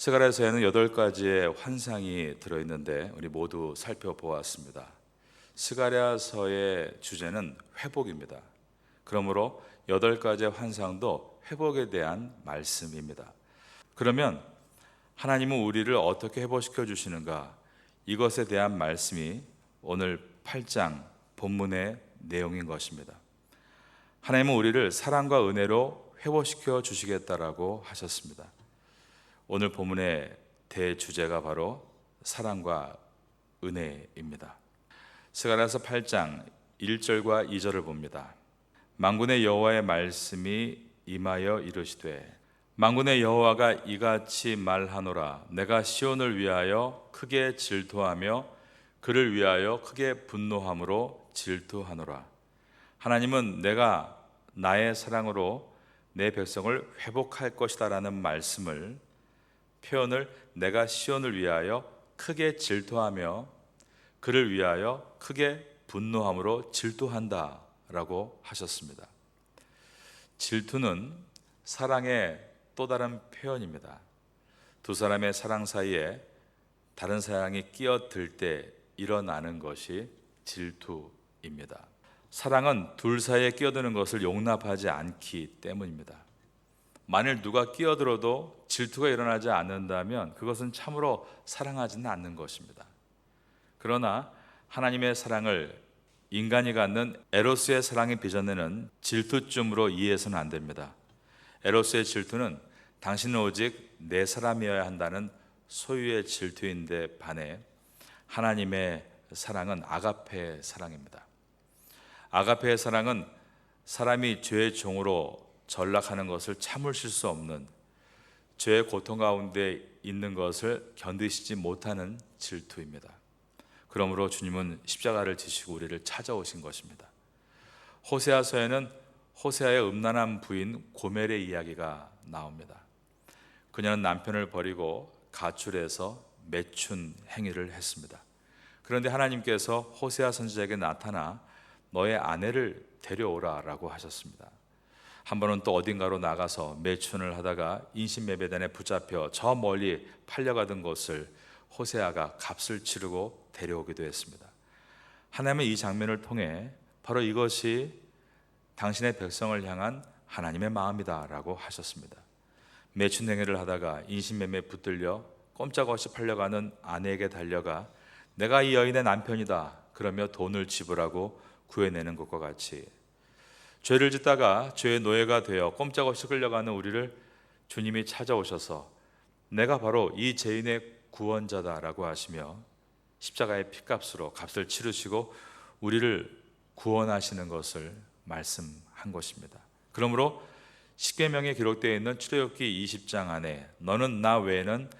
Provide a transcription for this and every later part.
스가랴서에는 여덟 가지의 환상이 들어 있는데 우리 모두 살펴보았습니다. 스가랴서의 주제는 회복입니다. 그러므로 여덟 가지의 환상도 회복에 대한 말씀입니다. 그러면 하나님은 우리를 어떻게 회복시켜 주시는가? 이것에 대한 말씀이 오늘 8장 본문의 내용인 것입니다. 하나님은 우리를 사랑과 은혜로 회복시켜 주시겠다라고 하셨습니다. 오늘 본문의 대주제가 바로 사랑과 은혜입니다. 스가랴서 8장 1절과 2절을 봅니다. 만군의 여호와의 말씀이 임하여 이르시되 만군의 여호와가 이같이 말하노라 내가 시온을 위하여 크게 질투하며 그를 위하여 크게 분노함으로 질투하노라 하나님은 내가 나의 사랑으로 내 백성을 회복할 것이다라는 말씀을 표현을 내가 시온을 위하여 크게 질투하며 그를 위하여 크게 분노함으로 질투한다 라고 하셨습니다. 질투는 사랑의 또 다른 표현입니다. 두 사람의 사랑 사이에 다른 사랑이 끼어들 때 일어나는 것이 질투입니다. 사랑은 둘 사이에 끼어드는 것을 용납하지 않기 때문입니다. 만일 누가 끼어들어도 질투가 일어나지 않는다면 그것은 참으로 사랑하지는 않는 것입니다. 그러나 하나님의 사랑을 인간이 갖는 에로스의 사랑이 빚어내는 질투쯤으로 이해해서는 안 됩니다. 에로스의 질투는 당신은 오직 내 사람이어야 한다는 소유의 질투인데 반해 하나님의 사랑은 아가페의 사랑입니다. 아가페의 사랑은 사람이 죄의 종으로 전락하는 것을 참으실 수 없는 죄의 고통 가운데 있는 것을 견디시지 못하는 질투입니다. 그러므로 주님은 십자가를 지시고 우리를 찾아오신 것입니다. 호세아서에는 호세아의 음란한 부인 고멜의 이야기가 나옵니다. 그녀는 남편을 버리고 가출해서 매춘 행위를 했습니다. 그런데 하나님께서 호세아 선지자에게 나타나 너의 아내를 데려오라라고 하셨습니다. 한 번은 또 어딘가로 나가서 매춘을 하다가 인신매매단에 붙잡혀 저 멀리 팔려가던 것을 호세아가 값을 치르고 데려오기도 했습니다. 하나님은 이 장면을 통해 바로 이것이 당신의 백성을 향한 하나님의 마음이다라고 하셨습니다. 매춘 행위를 하다가 인신매매 붙들려 꼼짝없이 팔려가는 아내에게 달려가 내가 이 여인의 남편이다 그러며 돈을 지불하고 구해내는 것과 같이 죄를 짓다가 죄의 노예가 되어 꼼짝없이 끌려가는 우리를 주님이 찾아오셔서 내가 바로 이 죄인의 구원자다라고 하시며 십자가의 피값으로 값을 치르시고 우리를 구원하시는 것을 말씀한 것입니다. 그러므로 십계명에 기록되어 있는 출애굽기 20장 안에 너는 나 외에는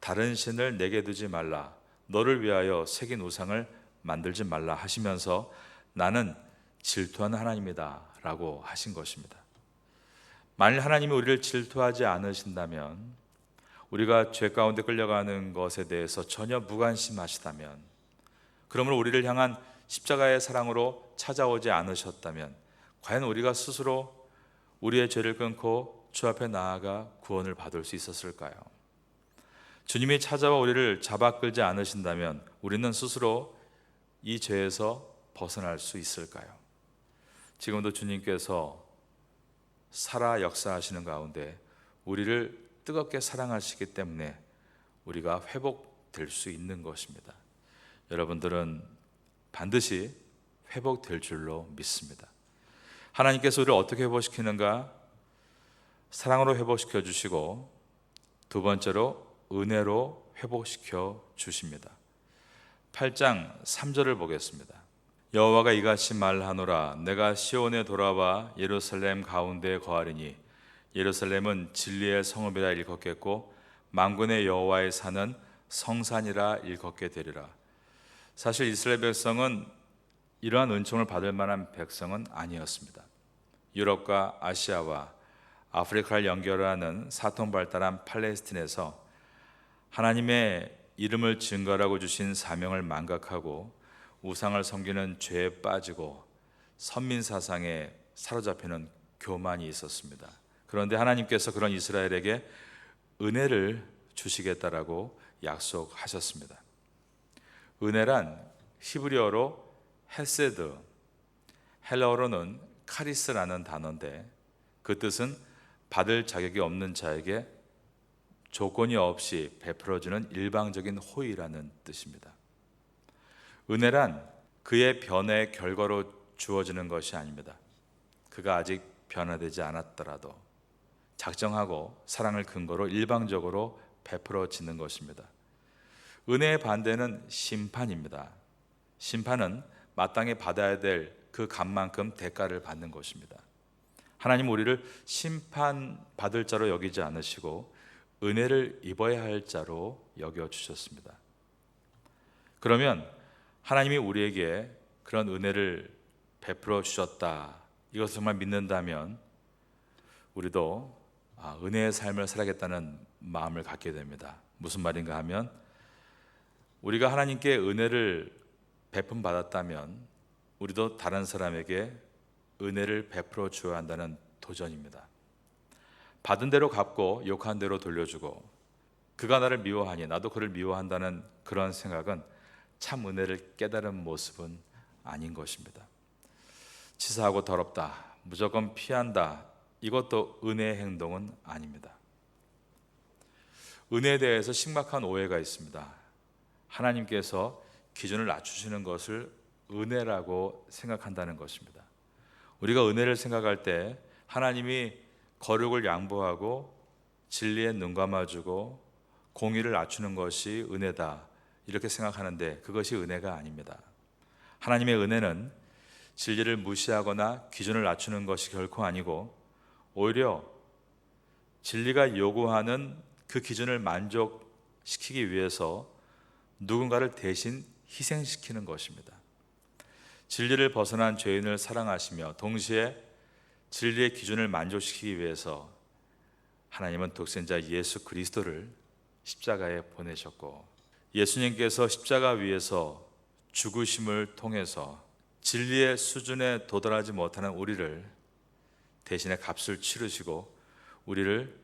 다른 신을 내게 두지 말라 너를 위하여 새긴 우상을 만들지 말라 하시면서 나는 질투하는 하나님이다 라고 하신 것입니다. 만일 하나님이 우리를 질투하지 않으신다면 우리가 죄 가운데 끌려가는 것에 대해서 전혀 무관심하시다면 그러므로 우리를 향한 십자가의 사랑으로 찾아오지 않으셨다면 과연 우리가 스스로 우리의 죄를 끊고 주 앞에 나아가 구원을 받을 수 있었을까요? 주님이 찾아와 우리를 잡아 끌지 않으신다면 우리는 스스로 이 죄에서 벗어날 수 있을까요? 지금도 주님께서 살아 역사하시는 가운데 우리를 뜨겁게 사랑하시기 때문에 우리가 회복될 수 있는 것입니다. 여러분들은 반드시 회복될 줄로 믿습니다. 하나님께서 우리를 어떻게 회복시키는가? 사랑으로 회복시켜 주시고 두 번째로 은혜로 회복시켜 주십니다. 8장 3절을 보겠습니다. 여호와가 이같이 말하노라 내가 시온에 돌아와 예루살렘 가운데 거하리니 예루살렘은 진리의 성읍이라 일컫겠고 만군의 여호와의 산은 성산이라 일컫게 되리라. 사실 이스라엘 백성은 이러한 은총을 받을 만한 백성은 아니었습니다. 유럽과 아시아와 아프리카를 연결하는 사통 발달한 팔레스틴에서 하나님의 이름을 증거라고 주신 사명을 망각하고 우상을 섬기는 죄에 빠지고 선민 사상에 사로잡히는 교만이 있었습니다. 그런데 하나님께서 그런 이스라엘에게 은혜를 주시겠다라고 약속하셨습니다. 은혜란 히브리어로 헤세드, 헬라어로는 카리스라는 단어인데 그 뜻은 받을 자격이 없는 자에게 조건이 없이 베풀어주는 일방적인 호의라는 뜻입니다. 은혜란 그의 변화의 결과로 주어지는 것이 아닙니다. 그가 아직 변화되지 않았더라도 작정하고 사랑을 근거로 일방적으로 베풀어지는 것입니다. 은혜의 반대는 심판입니다. 심판은 마땅히 받아야 될 그 값만큼 대가를 받는 것입니다. 하나님 우리를 심판 받을 자로 여기지 않으시고 은혜를 입어야 할 자로 여겨 주셨습니다. 그러면 하나님이 우리에게 그런 은혜를 베풀어 주셨다. 이것을 정말 믿는다면 우리도 아, 은혜의 삶을 살아야겠다는 마음을 갖게 됩니다. 무슨 말인가 하면 우리가 하나님께 은혜를 베품 받았다면 우리도 다른 사람에게 은혜를 베풀어 주어야 한다는 도전입니다. 받은 대로 갚고 욕한 대로 돌려주고 그가 나를 미워하니 나도 그를 미워한다는 그런 생각은 참 은혜를 깨달은 모습은 아닌 것입니다. 치사하고 더럽다. 무조건 피한다. 이것도 은혜의 행동은 아닙니다. 은혜에 대해서 심각한 오해가 있습니다. 하나님께서 기준을 낮추시는 것을 은혜라고 생각한다는 것입니다. 우리가 은혜를 생각할 때 하나님이 거룩을 양보하고 진리에 눈 감아주고 공의를 낮추는 것이 은혜다 이렇게 생각하는데 그것이 은혜가 아닙니다. 하나님의 은혜는 진리를 무시하거나 기준을 낮추는 것이 결코 아니고 오히려 진리가 요구하는 그 기준을 만족시키기 위해서 누군가를 대신 희생시키는 것입니다. 진리를 벗어난 죄인을 사랑하시며 동시에 진리의 기준을 만족시키기 위해서 하나님은 독생자 예수 그리스도를 십자가에 보내셨고 예수님께서 십자가 위에서 죽으심을 통해서 진리의 수준에 도달하지 못하는 우리를 대신에 값을 치르시고 우리를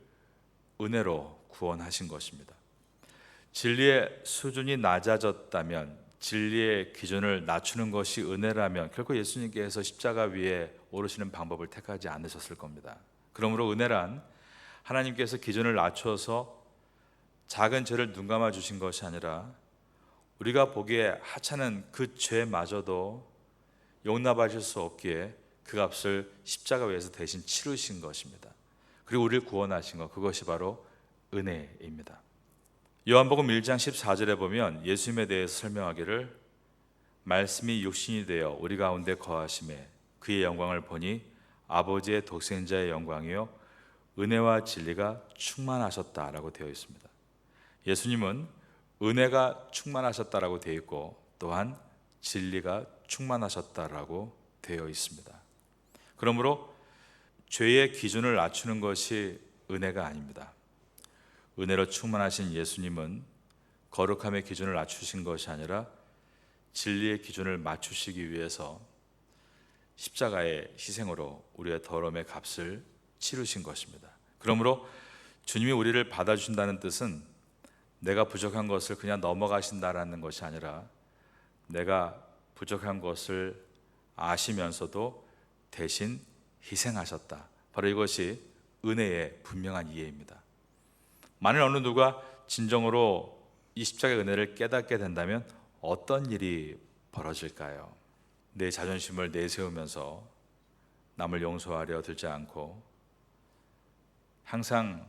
은혜로 구원하신 것입니다. 진리의 수준이 낮아졌다면 진리의 기준을 낮추는 것이 은혜라면 결코 예수님께서 십자가 위에 오르시는 방법을 택하지 않으셨을 겁니다. 그러므로 은혜란 하나님께서 기준을 낮춰서 작은 죄를 눈 감아 주신 것이 아니라 우리가 보기에 하찮은 그 죄마저도 용납하실 수 없기에 그 값을 십자가 위에서 대신 치르신 것입니다. 그리고 우리를 구원하신 것 그것이 바로 은혜입니다. 요한복음 1장 14절에 보면 예수님에 대해서 설명하기를 말씀이 육신이 되어 우리 가운데 거하심에 그의 영광을 보니 아버지의 독생자의 영광이요 은혜와 진리가 충만하셨다라고 되어 있습니다. 예수님은 은혜가 충만하셨다라고 되어 있고 또한 진리가 충만하셨다라고 되어 있습니다. 그러므로 죄의 기준을 낮추는 것이 은혜가 아닙니다. 은혜로 충만하신 예수님은 거룩함의 기준을 낮추신 것이 아니라 진리의 기준을 맞추시기 위해서 십자가의 희생으로 우리의 더러움의 값을 치르신 것입니다. 그러므로 주님이 우리를 받아주신다는 뜻은 내가 부족한 것을 그냥 넘어가신다라는 것이 아니라 내가 부족한 것을 아시면서도 대신 희생하셨다. 바로 이것이 은혜의 분명한 이해입니다. 만일 어느 누가 진정으로 이 십자가의 은혜를 깨닫게 된다면 어떤 일이 벌어질까요? 내 자존심을 내세우면서 남을 용서하려 들지 않고 항상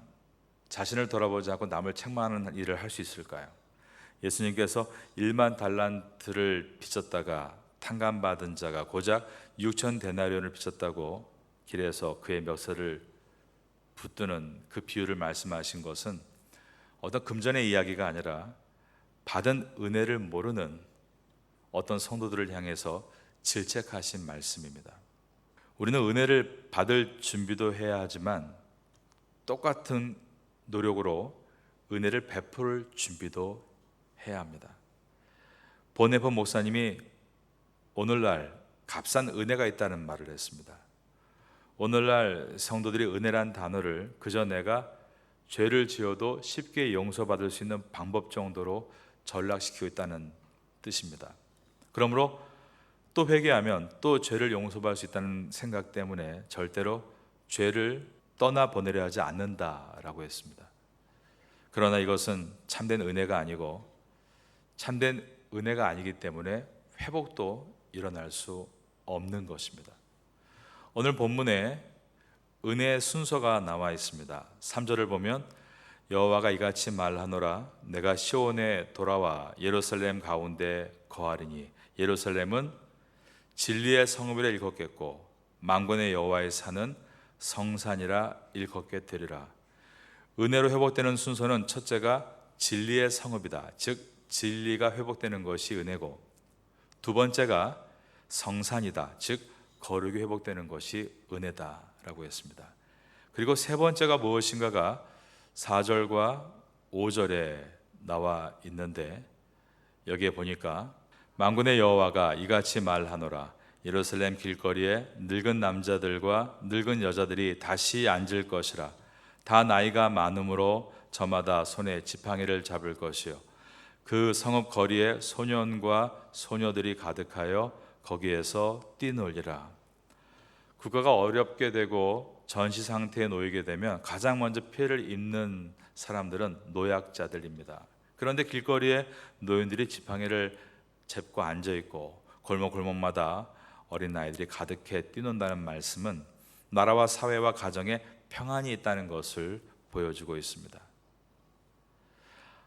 자신을 돌아보지 않고 남을 책망하는 일을 할 수 있을까요? 예수님께서 1만 달란트를 빚었다가 탕감받은 자가 고작 6천 데나리온을 빚었다고 길에서 그의 멱살을 붙드는 그 비유를 말씀하신 것은 어떤 금전의 이야기가 아니라 받은 은혜를 모르는 어떤 성도들을 향해서 질책하신 말씀입니다. 우리는 은혜를 받을 준비도 해야 하지만 똑같은 노력으로 은혜를 베풀 준비도 해야 합니다. 보네폰 목사님이 오늘날 값싼 은혜가 있다는 말을 했습니다. 오늘날 성도들이 은혜란 단어를 그저 내가 죄를 지어도 쉽게 용서받을 수 있는 방법 정도로 전락시키고 있다는 뜻입니다. 그러므로 또 회개하면 또 죄를 용서받을 수 있다는 생각 때문에 절대로 죄를 떠나 보내려 하지 않는다라고 했습니다. 그러나 이것은 참된 은혜가 아니고 참된 은혜가 아니기 때문에 회복도 일어날 수 없는 것입니다. 오늘 본문에 은혜의 순서가 나와 있습니다. 3절을 보면 여호와가 이같이 말하노라 내가 시온에 돌아와 예루살렘 가운데 거하리니 예루살렘은 진리의 성읍이라 일컫겠고 만군의 여호와의 산은 성산이라 일컫게 되리라. 은혜로 회복되는 순서는 첫째가 진리의 성읍이다. 즉 진리가 회복되는 것이 은혜고 두 번째가 성산이다. 즉 거룩이 회복되는 것이 은혜다라고 했습니다. 그리고 세 번째가 무엇인가가 4절과 5절에 나와 있는데 여기에 보니까 만군의 여호와가 이같이 말하노라 예루살렘 길거리에 늙은 남자들과 늙은 여자들이 다시 앉을 것이라. 다 나이가 많음으로 저마다 손에 지팡이를 잡을 것이요. 그 성읍 거리에 소년과 소녀들이 가득하여 거기에서 뛰놀리라. 국가가 어렵게 되고 전시 상태에 놓이게 되면 가장 먼저 피해를 입는 사람들은 노약자들입니다. 그런데 길거리에 노인들이 지팡이를 잡고 앉아 있고 골목 골목마다 어린 아이들이 가득해 뛰논다는 말씀은 나라와 사회와 가정에 평안이 있다는 것을 보여주고 있습니다.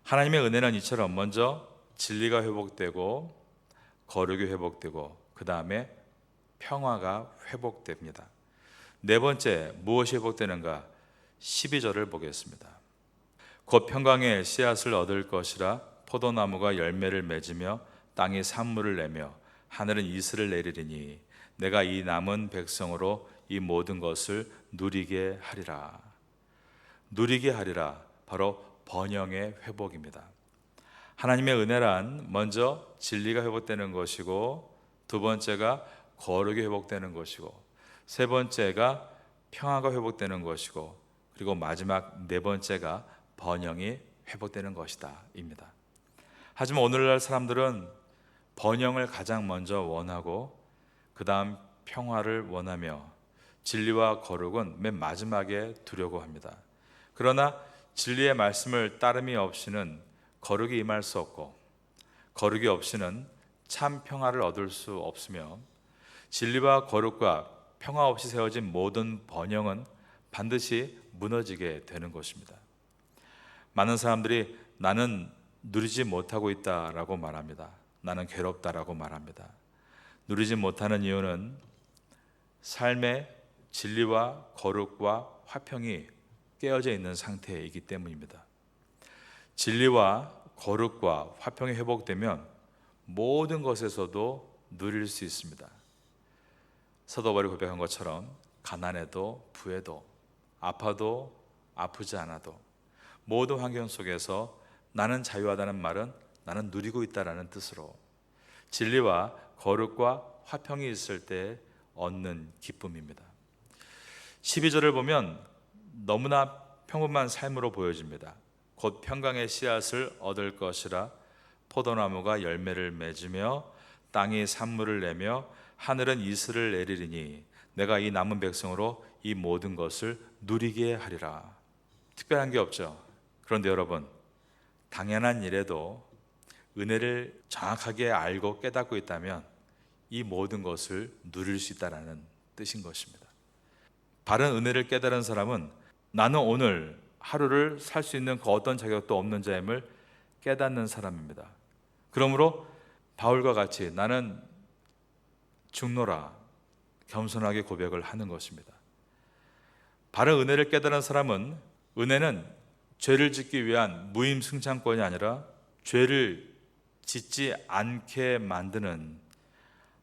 하나님의 은혜는 이처럼 먼저 진리가 회복되고 거룩이 회복되고 그 다음에 평화가 회복됩니다. 네 번째 무엇이 회복되는가? 12절을 보겠습니다. 곧 평강의 씨앗을 얻을 것이라 포도나무가 열매를 맺으며 땅이 산물을 내며 하늘은 이슬을 내리리니 내가 이 남은 백성으로 이 모든 것을 누리게 하리라. 누리게 하리라. 바로 번영의 회복입니다. 하나님의 은혜란 먼저 진리가 회복되는 것이고 두 번째가 거룩이 회복되는 것이고 세 번째가 평화가 회복되는 것이고 그리고 마지막 네 번째가 번영이 회복되는 것이다입니다. 하지만 오늘날 사람들은 번영을 가장 먼저 원하고 그 다음 평화를 원하며 진리와 거룩은 맨 마지막에 두려고 합니다. 그러나 진리의 말씀을 따름이 없이는 거룩이 임할 수 없고 거룩이 없이는 참 평화를 얻을 수 없으며 진리와 거룩과 평화 없이 세워진 모든 번영은 반드시 무너지게 되는 것입니다. 많은 사람들이 나는 누리지 못하고 있다라고 말합니다. 나는 괴롭다라고 말합니다. 누리지 못하는 이유는 삶의 진리와 거룩과 화평이 깨어져 있는 상태이기 때문입니다. 진리와 거룩과 화평이 회복되면 모든 것에서도 누릴 수 있습니다. 서도벌이 고백한 것처럼 가난해도 부해도 아파도 아프지 않아도 모든 환경 속에서 나는 자유하다는 말은 나는 누리고 있다라는 뜻으로 진리와 거룩과 화평이 있을 때 얻는 기쁨입니다. 12절을 보면 너무나 평범한 삶으로 보여집니다. 곧 평강의 씨앗을 얻을 것이라 포도나무가 열매를 맺으며 땅이 산물을 내며 하늘은 이슬을 내리리니 내가 이 남은 백성으로 이 모든 것을 누리게 하리라. 특별한 게 없죠. 그런데 여러분, 당연한 일에도 은혜를 정확하게 알고 깨닫고 있다면 이 모든 것을 누릴 수 있다라는 뜻인 것입니다. 바른 은혜를 깨달은 사람은 나는 오늘 하루를 살 수 있는 그 어떤 자격도 없는 자임을 깨닫는 사람입니다. 그러므로 바울과 같이 나는 죽노라 겸손하게 고백을 하는 것입니다. 바른 은혜를 깨달은 사람은 은혜는 죄를 짓기 위한 무임승차권이 아니라 죄를 짓지 않게 만드는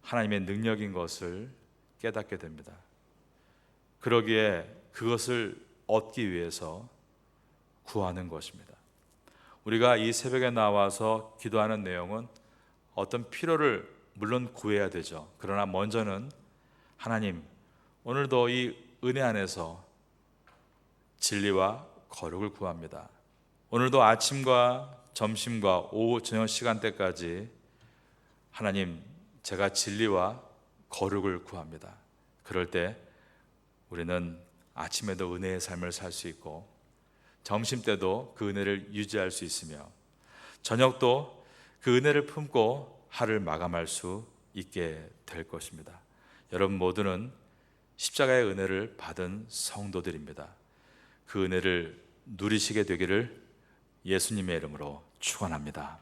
하나님의 능력인 것을 깨닫게 됩니다. 그러기에 그것을 얻기 위해서 구하는 것입니다. 우리가 이 새벽에 나와서 기도하는 내용은 어떤 필요를 물론 구해야 되죠. 그러나 먼저는 하나님, 오늘도 이 은혜 안에서 진리와 거룩을 구합니다. 오늘도 아침과 점심과 오후 저녁 시간대까지 하나님 제가 진리와 거룩을 구합니다. 그럴 때 우리는 아침에도 은혜의 삶을 살 수 있고 점심 때도 그 은혜를 유지할 수 있으며 저녁도 그 은혜를 품고 하루를 마감할 수 있게 될 것입니다. 여러분 모두는 십자가의 은혜를 받은 성도들입니다. 그 은혜를 누리시게 되기를 예수님의 이름으로 축원합니다.